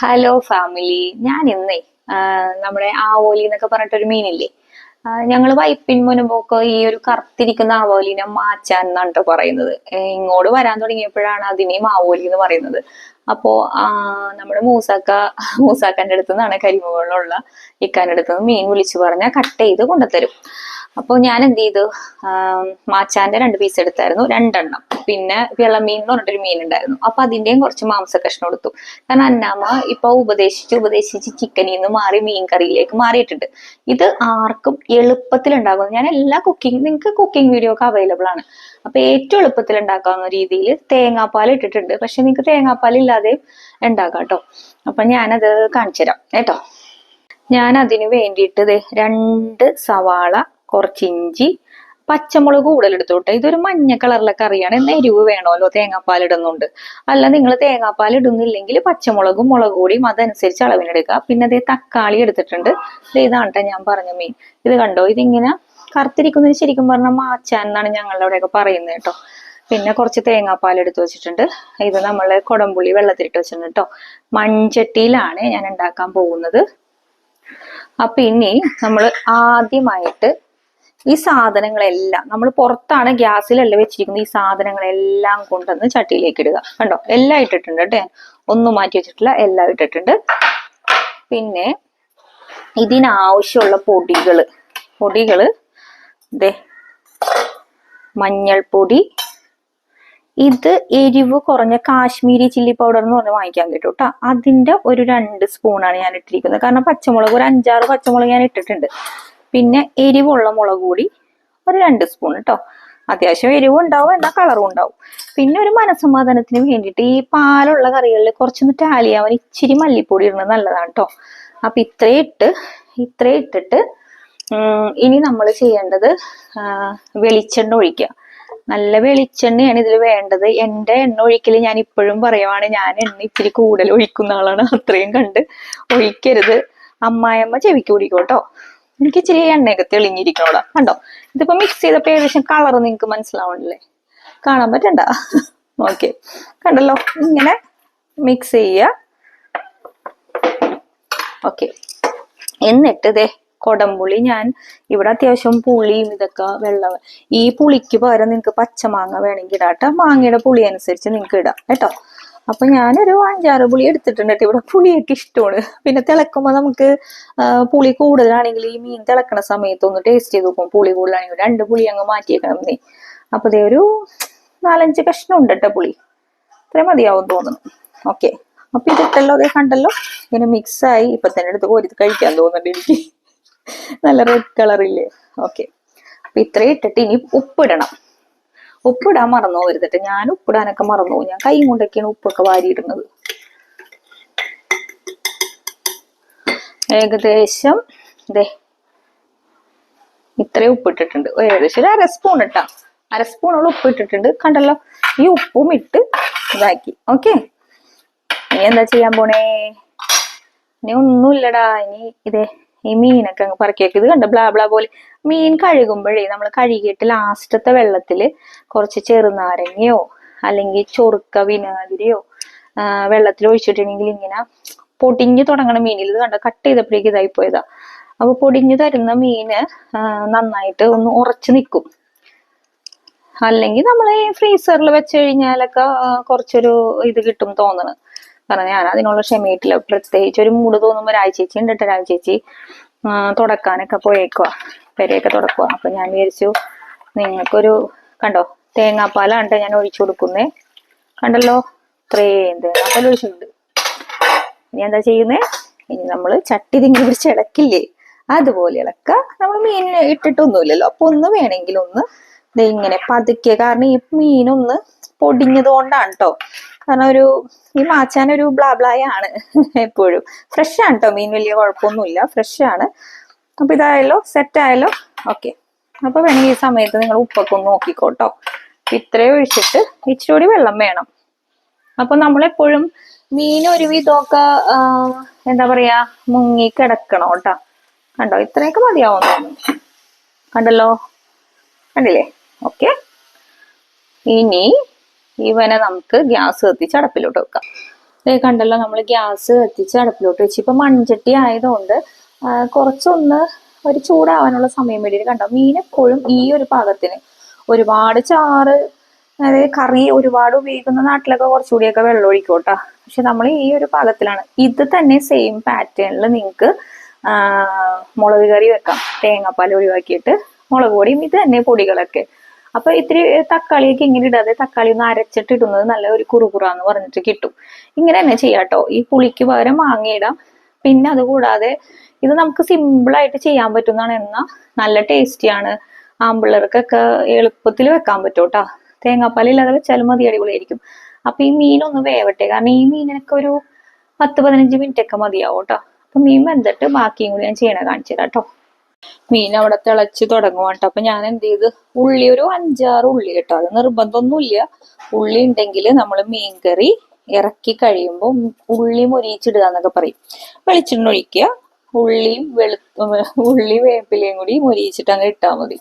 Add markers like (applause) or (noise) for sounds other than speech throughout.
Hello family ഞാൻ ഇന്നേ നമ്മുടെ ആവോലി എന്നൊക്കെ പറഞ്ഞിട്ടൊരു മീനില്ലേ? ഞങ്ങൾ വൈപ്പിൻ മുൻപൊക്കെ ഈ ഒരു കറുത്തിരിക്കുന്ന ആവോലിനെ മാച്ചാൻ എന്നാണ് ട്ടോ പറയുന്നത് ഇങ്ങോട്ട് വരാൻ തുടങ്ങിയപ്പോഴാണ് അതിനെയും ആവോലി എന്ന് പറയുന്നത്. അപ്പോ നമ്മുടെ മൂസാക്ക മൂസാക്കന്റെ അടുത്ത് നിന്നാണ് കരിമുകളിലുള്ള ഇക്കാന്റെ അടുത്ത് നിന്ന് മീൻ വിളിച്ചു പറഞ്ഞാൽ കട്ട് ചെയ്ത് കൊണ്ടുത്തരും. അപ്പോൾ ഞാൻ എന്ത് ചെയ്തു മാച്ചാന്റെ രണ്ട് പീസ് എടുത്തായിരുന്നു. രണ്ടെണ്ണം. പിന്നെ വിളമീൻ എന്ന് പറഞ്ഞിട്ടൊരു മീൻ ഉണ്ടായിരുന്നു. അപ്പൊ അതിന്റെയും കുറച്ച് മാംസ കഷ്ണം എടുത്തു. കാരണം അന്നാമ്മ ഇപ്പൊ ഉപദേശിച്ച് ഉപദേശിച്ച് ചിക്കനിൽ നിന്ന് മാറി മീൻ കറിയിലേക്ക് മാറിയിട്ടുണ്ട്. ഇത് ആർക്കും എളുപ്പത്തിൽ ഉണ്ടാകുന്നു ഞാൻ എല്ലാ കുക്കിംഗ് നിങ്ങൾക്ക് കുക്കിംഗ് വീഡിയോ ഒക്കെ അവൈലബിൾ ആണ്. അപ്പൊ ഏറ്റവും എളുപ്പത്തിൽ ഉണ്ടാക്കാവുന്ന രീതിയിൽ തേങ്ങാപ്പാൽ ഇട്ടിട്ടുണ്ട്. പക്ഷെ നിങ്ങൾക്ക് തേങ്ങാപ്പാൽ ഇല്ലാതെ ഉണ്ടാക്കാം കേട്ടോ അപ്പൊ ഞാനത് കാണിച്ചു തരാം കേട്ടോ? ഞാൻ അതിന് വേണ്ടിയിട്ട് രണ്ട് സവാള കുറച്ച് ഇഞ്ചി പച്ചമുളക് കൂടുതലെടുത്തോട്ടെ ഇതൊരു മഞ്ഞ കളറിലെ കറിയാണ്. എന്നാൽ എരിവ് വേണമല്ലോ തേങ്ങാപ്പാൽ ഇടുന്നുണ്ട്. അല്ല നിങ്ങൾ തേങ്ങാപ്പാൽ ഇടുന്നില്ലെങ്കിൽ പച്ചമുളകും മുളക് പൊടിയും അതനുസരിച്ച് അളവിനെടുക്കുക. പിന്നെ അതേ തക്കാളി എടുത്തിട്ടുണ്ട്. ഇതാണ് ഞാൻ പറഞ്ഞ മീൻ. ഇത് കണ്ടോ? ഇതിങ്ങനെ കറുത്തിരിക്കുന്നതിന് ശരിക്കും പറഞ്ഞാൽ മാച്ചാൻ എന്നാണ് ഞങ്ങളുടെ അവിടെയൊക്കെ പറയുന്നത് കേട്ടോ. പിന്നെ കുറച്ച് തേങ്ങാപ്പാൽ എടുത്ത് വെച്ചിട്ടുണ്ട്. ഇത് നമ്മൾ കുടംപുളി വെള്ളത്തിലിട്ട് വെച്ചിട്ടുണ്ട് കേട്ടോ. മൺചട്ടിയിലാണ് ഞാൻ ഉണ്ടാക്കാൻ പോകുന്നത്. അപ്പൊ ഇനി നമ്മൾ ആദ്യമായിട്ട് ഈ സാധനങ്ങളെല്ലാം നമ്മൾ പുറത്താണ് ഗ്യാസിലല്ല വെച്ചിരിക്കുന്നത് ഈ സാധനങ്ങളെല്ലാം കൊണ്ടുവന്ന് ചട്ടിയിലേക്ക് ഇടുക. കണ്ടോ? എല്ലാം ഇട്ടിട്ടുണ്ട് കേട്ടോ ഒന്നും മാറ്റി വെച്ചിട്ടില്ല എല്ലാം ഇട്ടിട്ടുണ്ട്. പിന്നെ ഇതിനാവശ്യമുള്ള പൊടികൾ പൊടികൾ ദേ മഞ്ഞൾപ്പൊടി. ഇത് എരിവ് കുറഞ്ഞ കാശ്മീരി ചില്ലി പൗഡർ എന്ന് പറഞ്ഞ് വാങ്ങിക്കാൻ കിട്ടും കേട്ടോ അതിന്റെ ഒരു രണ്ട് സ്പൂണാണ് ഞാൻ ഇട്ടിരിക്കുന്നത്. കാരണം പച്ചമുളക് ഒരു അഞ്ചാറ് പച്ചമുളക് ഞാൻ ഇട്ടിട്ടുണ്ട്. പിന്നെ എരിവുള്ള മുളക് കൂടി ഒരു രണ്ട് സ്പൂൺ കേട്ടോ അത്യാവശ്യം എരിവും ഉണ്ടാവും എന്നാൽ കളറും ഉണ്ടാവും. പിന്നെ ഒരു മനസ്സമാധാനത്തിന് വേണ്ടിയിട്ട് ഈ പാലുള്ള കറികളിൽ കുറച്ചൊന്ന് ടാലിയാവൻ ഇച്ചിരി മല്ലിപ്പൊടി ഇടുന്നത് നല്ലതാണ് കേട്ടോ അപ്പൊ ഇത്രയും ഇട്ട് ഇത്രയും ഇട്ടിട്ട് ഇനി നമ്മൾ ചെയ്യേണ്ടത് വെളിച്ചെണ്ണ ഒഴിക്കുക. നല്ല വെളിച്ചെണ്ണയാണ് ഇതിൽ വേണ്ടത്. എന്റെ എണ്ണ ഒഴിക്കൽ ഞാൻ ഇപ്പോഴും പറയുവാണ്. ഞാൻ എണ്ണ ഇച്ചിരി കൂടുതൽ ഒഴിക്കുന്ന ആളാണ്. അത്രയും കണ്ട് ഒഴിക്കരുത്. അമ്മായിയമ്മ ചെവിക്ക് കേട്ടോ എനിക്ക് ചെറിയ എണ്ണയൊക്കെ തെളിഞ്ഞിരിക്കണോടാ. കണ്ടോ? ഇതിപ്പോ മിക്സ് ചെയ്തപ്പോ ഏകദേശം കളർ നിങ്ങൾക്ക് മനസ്സിലാവണില്ലേ? കാണാൻ പറ്റണ്ട? ഓക്കെ കണ്ടല്ലോ? ഇങ്ങനെ മിക്സ് ചെയ്യുക. ഓക്കെ എന്നിട്ട് ദേ കൊടംപുളി ഞാൻ ഇവിടെ അത്യാവശ്യം പുളിയും ഇതൊക്കെ വെള്ളം ഈ പുളിക്ക് പകരം നിങ്ങൾക്ക് പച്ചമാങ്ങ വേണമെങ്കിൽ ഇടാം മാങ്ങയുടെ പുളി അനുസരിച്ച് നിങ്ങൾക്ക് ഇടാം. കേട്ടോ? അപ്പൊ ഞാനൊരു അഞ്ചാറ് പുളി എടുത്തിട്ടുണ്ട് ഇവിടെ പുളിയൊക്കെ ഇഷ്ടമാണ്. പിന്നെ തിളക്കുമ്പോൾ നമുക്ക് പുളി കൂടുതലാണെങ്കിൽ ഈ മീൻ തിളക്കണ സമയത്ത് ഒന്ന് ടേസ്റ്റ് ചെയ്ത് നോക്കും പുളി കൂടുതലാണെങ്കിൽ. രണ്ട് പുളി അങ്ങ് മാറ്റിയേക്കണം നീ അപ്പൊ ഇതേ ഒരു നാലഞ്ച് കഷ്ണം ഉണ്ട് കേട്ടോ പുളി. ഇത്രയും മതിയാവും തോന്നുന്നു. ഓക്കെ. അപ്പൊ ഇതിട്ടല്ലോ അതേ കണ്ടല്ലോ? ഇങ്ങനെ മിക്സ് ആയി ഇപ്പൊ തന്നെ എടുത്ത് കോരി കഴിക്കാൻ തോന്നുന്നുണ്ട് എനിക്ക്. നല്ല റെഡ് കളറില്ലേ ഓക്കെ. അപ്പൊ ഇത്രയും ഇട്ടിട്ട് ഇനി ഉപ്പിടണം ഉപ്പിടാൻ മറന്നു പോകരുതിട്ട് ഞാൻ ഉപ്പിടാനൊക്കെ മറന്നു പോകും ഞാൻ കൈ കൊണ്ടൊക്കെയാണ് ഉപ്പൊക്കെ വാരിയിടുന്നത്. ഏകദേശം ദേ ഇത്രയും ഉപ്പിട്ടിട്ടുണ്ട്. ഏകദേശം ഒരു അര സ്പൂൺ ഇട്ടാ. അര സ്പൂണോളം ഉപ്പ് ഇട്ടിട്ടുണ്ട് കണ്ടല്ലോ? ഈ ഉപ്പും ഇട്ട് ഇതാക്കി. ഓക്കെ? ഇനി എന്താ ചെയ്യാൻ പോണേ? ഇനി ഒന്നുമില്ലടാ. ഇനി ഇതേ ഈ മീനൊക്കെ അങ്ങ് പറക്കിയൊക്കെ ഇത് കണ്ട? പോലെ. മീൻ കഴുകുമ്പോഴേ നമ്മൾ കഴുകിയിട്ട് ലാസ്റ്റത്തെ വെള്ളത്തിൽ കുറച്ച് ചെറുനാരങ്ങയോ അല്ലെങ്കിൽ ചൊറുക്ക വിനാഗിരിയോ വെള്ളത്തിൽ ഒഴിച്ചിട്ടുണ്ടെങ്കിൽ ഇങ്ങനെ പൊടിഞ്ഞു തുടങ്ങണ മീനിൽ. ഇത് കണ്ട? കട്ട് ചെയ്തപ്പോഴേക്ക് ഇതായി പോയതാ. അപ്പൊ പൊടിഞ്ഞു തരുന്ന മീന് നന്നായിട്ട് ഒന്ന് ഉറച്ചു നിൽക്കും അല്ലെങ്കിൽ നമ്മൾ ഈ ഫ്രീസറിൽ വെച്ച് കഴിഞ്ഞാലൊക്കെ കുറച്ചൊരു ഇത് കിട്ടും തോന്നണ്. കാരണം ഞാൻ അതിനുള്ള ക്ഷമയിട്ടില്ല പ്രത്യേകിച്ച് ഒരു മൂട് തോന്നുമ്പോൾ ഒരാഴ്ചേച്ചി ഉണ്ടിട്ട് ഒരാഴ്ചേച്ചി തുടക്കാനൊക്കെ പോയേക്കുക പെരയൊക്കെ തുടക്കുക അപ്പൊ ഞാൻ വിചാരിച്ചു നിങ്ങൾക്കൊരു കണ്ടോ തേങ്ങാപ്പാലാണ് ഞാൻ ഒഴിച്ചു കൊടുക്കുന്നേ. കണ്ടല്ലോ ഇത്രയും തേങ്ങാപ്പാൽ ഒഴിച്ചിട്ടുണ്ട്. ഇനി എന്താ ചെയ്യുന്നേ? ഇനി നമ്മൾ ചട്ടി തിങ്ങി പിടിച്ച് ഇളക്കില്ലേ? അതുപോലെ ഇളക്ക. നമ്മൾ മീൻ ഇട്ടിട്ടൊന്നുമില്ലല്ലോ. അപ്പൊ ഒന്ന് വേണമെങ്കിൽ ഒന്ന് ഇങ്ങനെ പതുക്കിയ കാരണം ഈ മീനൊന്ന് പൊടിഞ്ഞത് കൊണ്ടാണ് കേട്ടോ കാരണം ഒരു ഈ മാച്ചാൻ ഒരു ബ്ലാബ്ലായ ആണ് എപ്പോഴും. ഫ്രഷ് ആണ് കേട്ടോ മീൻ വലിയ കുഴപ്പമൊന്നുമില്ല. ഫ്രഷ് ആണ്. അപ്പൊ ഇതായാലോ സെറ്റ് ആയാലോ ഓക്കെ അപ്പൊ വേണമെങ്കിൽ ഈ സമയത്ത് നിങ്ങൾ ഉപ്പൊക്കെ ഒന്ന് നോക്കിക്കോട്ടോ. ഇത്രയും ഒഴിച്ചിട്ട് ഇച്ചിരി കൂടി വെള്ളം വേണം. അപ്പൊ നമ്മളെപ്പോഴും മീൻ ഒരു വിധമൊക്കെ എന്താ പറയാ മുങ്ങി കിടക്കണം കേട്ടോ. കണ്ടോ? ഇത്രയൊക്കെ മതിയാവും കണ്ടല്ലോ? കണ്ടില്ലേ? ഓക്കെ ഇനി ഇവനെ നമുക്ക് ഗ്യാസ് കത്തിച്ച് അടപ്പിലോട്ട് വെക്കാം. ദേ കണ്ടല്ലോ നമ്മൾ ഗ്യാസ് കത്തിച്ച് അടപ്പിലോട്ട് വെച്ച്. ഇപ്പൊ മൺചട്ടി ആയതുകൊണ്ട് കുറച്ചൊന്ന് ഒരു ചൂടാവാനുള്ള സമയം വേണ്ടിയിട്ട് കണ്ടോ? മീൻ എപ്പോഴും ഈ ഒരു പാകത്തിന് ഒരുപാട് ചാറ് അതായത് കറി ഒരുപാട് ഉപയോഗിക്കുന്ന നാട്ടിലൊക്കെ കുറച്ചുകൂടിയൊക്കെ വെള്ളം ഒഴിക്കോട്ടെ കേട്ടോ. പക്ഷെ നമ്മൾ ഈ ഒരു പാകത്തിലാണ്. ഇത് തന്നെ സെയിം പാറ്റേണിൽ നിങ്ങൾക്ക് മുളക് കറി വെക്കാം. തേങ്ങാപ്പാൽ ഒഴിവാക്കിയിട്ട് മുളക് പൊടിയും ഇത് തന്നെ പൊടികളൊക്കെ. അപ്പൊ ഇത്തിരി തക്കാളിയൊക്കെ ഇങ്ങനെ ഇടാതെ തക്കാളി ഒന്ന് അരച്ചിട്ട് ഇടുന്നത് നല്ല ഒരു കുറുകുറാന്ന് പറഞ്ഞിട്ട് കിട്ടും. ഇങ്ങനെ തന്നെ ചെയ്യാട്ടോ ഈ പുളിക്ക് പകരം മാങ്ങ ഇടാം. പിന്നെ അതുകൂടാതെ ഇത് നമുക്ക് സിമ്പിൾ ആയിട്ട് ചെയ്യാൻ പറ്റുന്നതാണ്. എന്നാൽ നല്ല ടേസ്റ്റിയാണ് ആമ്പിള്ളേർക്കൊക്കെ എളുപ്പത്തിൽ വെക്കാൻ പറ്റും കേട്ടോ തേങ്ങാപ്പാൽ ഇല്ലാതെ വെച്ചാലും മതി അടിപൊളിയായിരിക്കും. അപ്പൊ ഈ മീനൊന്ന് വേവട്ടെ. കാരണം ഈ മീനിനൊക്കെ ഒരു പത്ത് പതിനഞ്ച് മിനിറ്റ് ഒക്കെ മതിയാവും കേട്ടോ അപ്പൊ മീൻ വെന്തിട്ട് ബാക്കിയും കൂടി ഞാൻ ചെയ്യണ കാണിച്ചു തരാം കേട്ടോ മീൻ അവിടെ തിളച്ച് തുടങ്ങും കേട്ടോ അപ്പൊ ഞാൻ എന്ത് ചെയ്ത്? ഉള്ളി ഒരു അഞ്ചാറ് ഉള്ളി കേട്ടോ. അത് നിർബന്ധമൊന്നുമില്ല. ഉള്ളി ഉണ്ടെങ്കിൽ നമ്മൾ മീൻകറി ഇറക്കി കഴിയുമ്പോൾ ഉള്ളി മുരിച്ചിടുക എന്നൊക്കെ പറയും. വെളിച്ചെണ്ണ ഒഴിക്കുക. ഉള്ളിയും വെളു ഉള്ളി വേപ്പിലയും കൂടി മൊരിയിച്ചിട്ട് അങ്ങ് ഇട്ടാൽ മതി.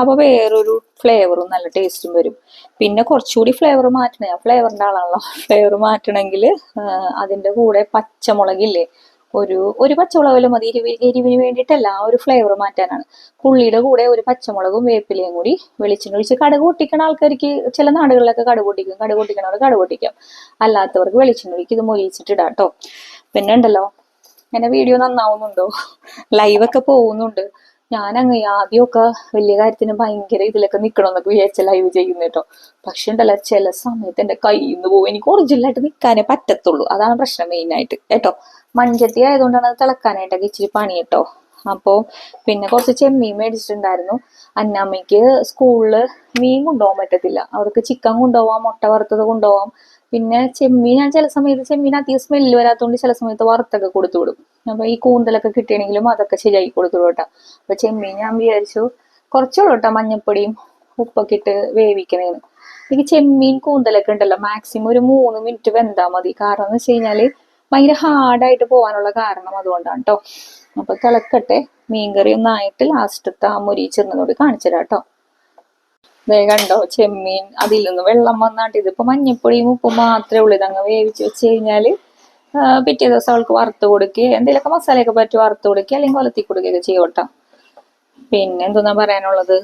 അപ്പൊ വേറൊരു ഫ്ലേവറും നല്ല ടേസ്റ്റും വരും. പിന്നെ കുറച്ചുകൂടി ഫ്ലേവർ മാറ്റണേ. ഫ്ലേവറിന്റെ ആളാണല്ലോ. ഫ്ലേവർ മാറ്റണമെങ്കിൽ അതിന്റെ കൂടെ പച്ചമുളകില്ലേ? ഒരു ഒരു പച്ചമുളക് മതി എരിവ് എരിവിന് വേണ്ടിയിട്ടല്ല ആ ഒരു ഫ്ലേവർ മാറ്റാനാണ്. പുള്ളിയുടെ കൂടെ ഒരു പച്ചമുളകും വേപ്പിലയും കൂടി വെളിച്ചെണ്ണ ഒഴിച്ച് കടുക് പൊട്ടിക്കണ ആൾക്കാർക്ക് ചില നാടുകളിലൊക്കെ കടുക് പൊട്ടിക്കും കടുക് പൊട്ടിക്കണവർ കടുക് പൊട്ടിക്കാം. അല്ലാത്തവർക്ക് വെളിച്ചെണ്ണ ഒഴിക്ക് ഇത് മൊരിയിച്ചിട്ട് ഇടാം കേട്ടോ പിന്നെ ഉണ്ടല്ലോ എന്റെ വീഡിയോ നന്നാവുന്നുണ്ടോ? (laughs) ലൈവൊക്കെ പോകുന്നുണ്ട്. ഞാൻ അങ്ങ് ആദ്യമൊക്കെ വലിയ കാര്യത്തിന് ഭയങ്കര ഇതിലൊക്കെ നിക്കണമെന്നൊക്കെ വിചാരിച്ച ലൈവ് ചെയ്യുന്ന കേട്ടോ പക്ഷെ ഉണ്ടല്ലോ ചില സമയത്ത് എന്റെ കയ്യിൽ നിന്ന് പോകും എനിക്ക് ഒറിജിനലായിട്ട് നിൽക്കാനേ പറ്റത്തുള്ളൂ. അതാണ് പ്രശ്നം മെയിൻ ആയിട്ട്. കേട്ടോ? മൺചട്ടി ആയതുകൊണ്ടാണ് അത് തിളക്കാനായിട്ടൊക്കെ ഇച്ചിരി പണി കേട്ടോ അപ്പോ പിന്നെ കുറച്ച് ചെമ്മീൻ മേടിച്ചിട്ടുണ്ടായിരുന്നു. അന്നാമ്മയ്ക്ക് സ്കൂളിൽ മീൻ കൊണ്ടുപോകാൻ പറ്റത്തില്ല. അവർക്ക് ചിക്കൻ കൊണ്ടുപോവാം മുട്ട വറുത്തത് കൊണ്ടുപോവാം. പിന്നെ ചെമ്മീൻ ഞാൻ ചില സമയത്ത് ചെമ്മീൻ അധികം സ്മെല്ല് വരാത്തതുകൊണ്ട് ചില സമയത്ത് വറുത്തൊക്കെ കൊടുത്തു വിടും. അപ്പൊ ഈ കൂന്തലൊക്കെ കിട്ടിയാണെങ്കിലും അതൊക്കെ ശരിയാക്കി കൊടുത്തു വിടും കേട്ടോ. അപ്പൊ ചെമ്മീൻ ഞാൻ വിചാരിച്ചു കുറച്ചുള്ളൂ കേട്ടോ മഞ്ഞപ്പൊടിയും ഉപ്പൊക്കെ ഇട്ട് വേവിക്കണേന്ന് എനിക്ക് ചെമ്മീൻ കൂന്തലൊക്കെ ഉണ്ടല്ലോ മാക്സിമം ഒരു മൂന്ന് മിനിറ്റ് വെന്താ മതി. കാരണം എന്ന് വെച്ച് കഴിഞ്ഞാൽ ഭയങ്കര ഹാർഡായിട്ട് പോകാനുള്ള കാരണം അതുകൊണ്ടാണ് കേട്ടോ. അപ്പൊ തിളക്കട്ടെ. മീൻകറി ഒന്നായിട്ട് ലാസ്റ്റത്തെ ആ മുരി കാണിച്ചു തരാം കേട്ടോ വേഗണ്ടോ ചെമ്മീൻ അതിൽ നിന്ന് വെള്ളം വന്നാട്ട് ഇതിപ്പോ മഞ്ഞപ്പൊടിയും ഉപ്പും മാത്രമേ ഉള്ളൂ. ഇതങ്ങ് വേവിച്ച് വെച്ച് കഴിഞ്ഞാൽ പിറ്റേ ദിവസം അവൾക്ക് വറുത്ത് കൊടുക്കുക എന്തെങ്കിലുമൊക്കെ മസാലയൊക്കെ പറ്റി വറുത്ത് കൊടുക്കുക അല്ലെങ്കിൽ കൊലത്തി കൊടുക്കുകയൊക്കെ ചെയ്യോട്ടോ പിന്നെ എന്തോന്നാ പറയാനുള്ളത്?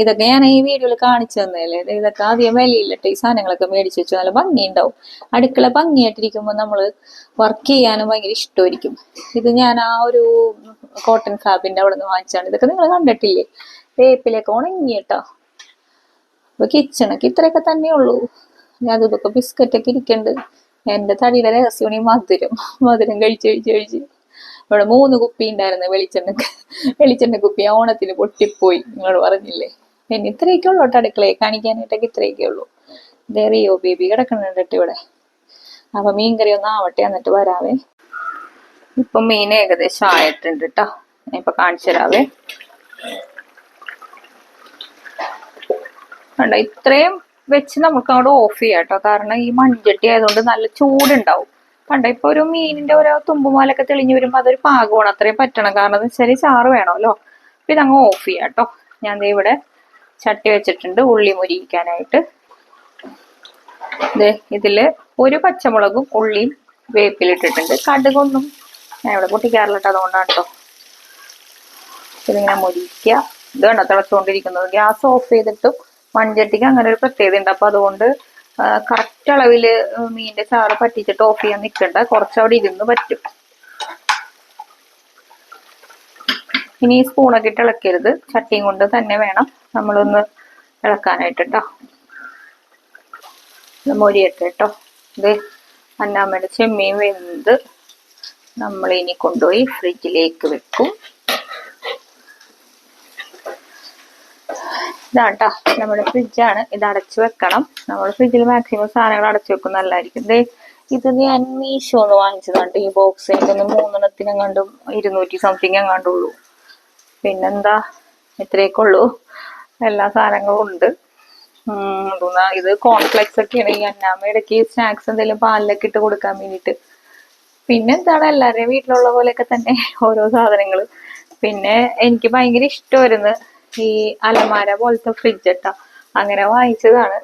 ഇതൊക്കെ ഞാൻ ഈ വീഡിയോയിൽ കാണിച്ചു തന്നെയല്ലേ ഇത് ഇതൊക്കെ ആദ്യം വിലയില്ലട്ടെ ഈ സാധനങ്ങളൊക്കെ മേടിച്ച് വെച്ചു നല്ല ഭംഗിയുണ്ടാവും. അടുക്കള ഭംഗിയായിട്ടിരിക്കുമ്പോൾ നമ്മൾ വർക്ക് ചെയ്യാനും ഭയങ്കര ഇഷ്ടമായിരിക്കും. ഇത് ഞാൻ ആ ഒരു കോട്ടൺ ഫാബിന്റെ അവിടെ നിന്ന് വാങ്ങിച്ചാണ് ഇതൊക്കെ നിങ്ങൾ കണ്ടിട്ടില്ലേ? വേപ്പിലൊക്കെ ഉണങ്ങി കേട്ടോ. അപ്പൊ കിച്ചണൊക്കെ ഇത്രയൊക്കെ തന്നെ ഉള്ളൂ. ഞാൻ ഇതൊക്കെ ബിസ്ക്കറ്റ് ഒക്കെ ഇരിക്കണ്ട്. എന്റെ തടിയുടെ രഹസ്യമാണ് ഈ മധുരം. മധുരം കഴിച്ച് കഴിച്ച് കഴിച്ച്. ഇവിടെ മൂന്ന് കുപ്പി ഉണ്ടായിരുന്നു വെളിച്ചെണ്ണ വെളിച്ചെണ്ണ കുപ്പി ഓണത്തിന് പൊട്ടിപ്പോയി. നിങ്ങൾ പറഞ്ഞില്ലേ? പിന്നെ ഇത്രയൊക്കെ ഉള്ളൂ കേട്ടോ അടുക്കളയെ കാണിക്കാനായിട്ടൊക്കെ ഇത്രയൊക്കെ ഉള്ളൂ. ഇതേ റിയോ ബേബി കിടക്കുന്നുണ്ട് കേട്ടോ ഇവിടെ. അപ്പൊ മീൻകറി ഒന്ന് ആവട്ടെ എന്നിട്ട് വരാവേ. ഇപ്പൊ മീൻ ഏകദേശം ആയിട്ടുണ്ട് കേട്ടോ. ഞാൻ ഇപ്പൊ കാണിച്ചു തരാവേ. കണ്ടോ ഇത്രയും വെച്ച് നമുക്ക് അങ്ങോട്ട് ഓഫ് ചെയ്യാം കേട്ടോ. കാരണം ഈ മൺചട്ടി ആയതുകൊണ്ട് നല്ല ചൂടുണ്ടാവും. കണ്ടോ ഇപ്പൊ ഒരു മീനിന്റെ ഓരോ തുമ്പുമാലൊക്കെ തെളിഞ്ഞു വരുമ്പോ അതൊരു പാകമാണ്. അത്രയും പറ്റണം. കാരണം എന്ന് വെച്ചാൽ ചാറ് വേണമല്ലോ. അപ്പൊ ഇതങ്ങ് ഓഫ് ചെയ്യാം കേട്ടോ. ഞാൻ ഇവിടെ ചട്ടി വെച്ചിട്ടുണ്ട് ഉള്ളി മുരിക്കാനായിട്ട് ഇതിൽ ഒരു പച്ചമുളകും ഉള്ളിയും വേപ്പിലിട്ടിട്ടുണ്ട്. കടുകൊന്നും ഞാൻ ഇവിടെ പൊട്ടിക്കാറില്ല അതുകൊണ്ടാണ് കേട്ടോ. ഇതിങ്ങനെ മുരിക്കുക ഇത് കണ്ടോ തിളച്ചുകൊണ്ടിരിക്കുന്നത്. ഗ്യാസ് ഓഫ് ചെയ്തിട്ടും മൺചട്ടിക്ക് അങ്ങനെ ഒരു പ്രത്യേകത ഉണ്ട്. അപ്പൊ അതുകൊണ്ട് കറക്റ്റ് അളവിൽ മീനിന്റെ ചാറ് പറ്റിച്ചിട്ട് ഓഫ് ചെയ്യാൻ നിൽക്കണ്ട കുറച്ചവിടെ ഇരുന്ന് പറ്റും. ഇനി സ്പൂണൊക്കെ ഇട്ട് ഇളക്കരുത്. ചട്ടിയും കൊണ്ട് തന്നെ വേണം. നമ്മളൊന്ന് ഇളക്കാനായിട്ട് കേട്ടോ ഇത് മൊരിയട്ടെ കേട്ടോ ഇത് അന്നാമ്മയുടെ ചെമ്മീൻ വെന്ത് നമ്മൾ ഇനി കൊണ്ടുപോയി ഫ്രിഡ്ജിലേക്ക് വെക്കും. ഇതാട്ടോ നമ്മുടെ ഫ്രിഡ്ജാണ്. ഇത് അടച്ചു വെക്കണം. നമ്മൾ ഫ്രിഡ്ജിൽ മാക്സിമം സാധനങ്ങൾ അടച്ചു വെക്കും നല്ലതായിരിക്കും. ദേ ഇത് ഞാൻ എന്ന് വാങ്ങിച്ചതാണ് ഈ ബോക്സ് എനിക്കൊന്ന് മൂന്നെണ്ണത്തിനെങ്ങാണ്ടും ഇരുന്നൂറ്റി സംതിങ് എങ്ങാണ്ടുള്ളൂ. പിന്നെന്താ? ഇത്രയൊക്കെ ഉള്ളൂ. എല്ലാ സാധനങ്ങളും ഉണ്ട്. ഇത് കോൺഫ്ലെക്സ് ഒക്കെയാണ് ഈ അന്നാമ്മയുടെ ഇടയ്ക്ക് സ്നാക്സ് എന്തെങ്കിലും പാലിലൊക്കെ ഇട്ട് കൊടുക്കാൻ വേണ്ടിയിട്ട്. പിന്നെ എന്താണ് എല്ലാവരുടെയും വീട്ടിലുള്ള പോലെയൊക്കെ തന്നെ ഓരോ സാധനങ്ങൾ പിന്നെ എനിക്ക് ഭയങ്കര ഇഷ്ടമായിരുന്നു ഈ അലമാര പോലത്തെ ഫ്രിഡ്ജ് ഇട്ടാ അങ്ങനെ വാങ്ങിച്ചതാണ്.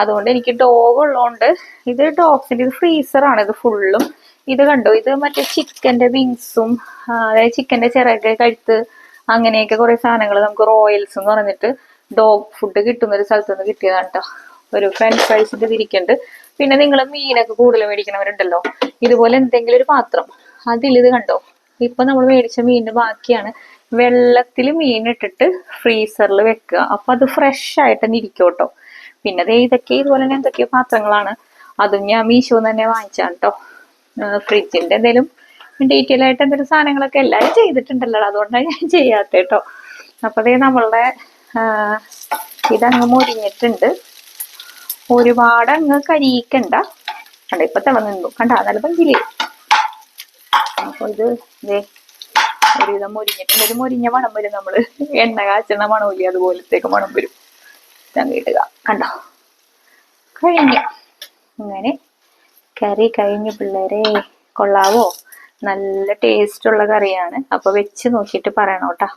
അതുകൊണ്ട് എനിക്ക് ഡോഗ് ഉള്ളതുകൊണ്ട് ഇത് ഡോഗ്സിന്റെ ഇത് ഫ്രീസറാണ് ഇത് ഫുള്ളും ഇത് കണ്ടോ? ഇത് മറ്റേ ചിക്കന്റെ വിങ്സും അതായത് ചിക്കന്റെ ചിറക് കഴുത്ത് അങ്ങനെയൊക്കെ കുറേ സാധനങ്ങൾ നമുക്ക് റോയൽസ് എന്ന് പറഞ്ഞിട്ട് ഡോഗ് ഫുഡ് കിട്ടുന്ന ഒരു സ്ഥലത്ത് നിന്ന് കിട്ടിയതാണ് കേട്ടോ ഒരു ഫ്രഞ്ച് ഫ്രൈസിന്റെ തിരിക്കുന്നുണ്ട് പിന്നെ നിങ്ങൾ മീനൊക്കെ കൂടുതൽ മേടിക്കണവരുണ്ടല്ലോ ഇതുപോലെ എന്തെങ്കിലും ഒരു പാത്രം. അതിൽ ഇത് കണ്ടോ? ഇപ്പൊ നമ്മൾ മേടിച്ച മീനിന്റെ ബാക്കിയാണ്. വെള്ളത്തിൽ മീൻ ഇട്ടിട്ട് ഫ്രീസറിൽ വെക്കുക. അപ്പൊ അത് ഫ്രഷ് ആയിട്ട് തന്നെ ഇരിക്കും കേട്ടോ പിന്നെ ദേ ഇതൊക്കെ ഇതുപോലെ തന്നെ എന്തൊക്കെയോ പാത്രങ്ങളാണ്. അതും ഞാൻ മീഷോ തന്നെ വാങ്ങിച്ചാണ് കേട്ടോ ഫ്രിഡ്ജിന്റെ എന്തെങ്കിലും ഡീറ്റെയിൽ ആയിട്ട് എന്തെങ്കിലും സാധനങ്ങളൊക്കെ എല്ലാവരും ചെയ്തിട്ടുണ്ടല്ലോ. അതുകൊണ്ടാണ് ഞാൻ ചെയ്യാത്ത കേട്ടോ അപ്പൊ അതേ നമ്മളുടെ ഇതങ്ങ് മുരിഞ്ഞിട്ടുണ്ട്. ഒരുപാട് അങ്ങ് കരിയിക്കണ്ട. കണ്ട ഇപ്പൊ തിളങ്ങുന്നു കണ്ട നല്ല പഞ്ചിൽ അപ്പൊ ഇത് ദേ ഒരുവിധം മുരിഞ്ഞിട്ടുണ്ട്. ഒരു മുരിഞ്ഞ മണം വരും നമ്മൾ. എണ്ണ കാച്ചുന്ന മണമില്ല അതുപോലത്തേക്ക് മണം വരും. ഇതങ്ങിടുക കണ്ടോ? കഴിഞ്ഞു. അങ്ങനെ കറി കഴിഞ്ഞു പിള്ളേരെ കൊള്ളാവോ? നല്ല ടേസ്റ്റ് ഉള്ള കറിയാണ്. അപ്പൊ വെച്ച് നോക്കിയിട്ട് പറയണം കേട്ടോ.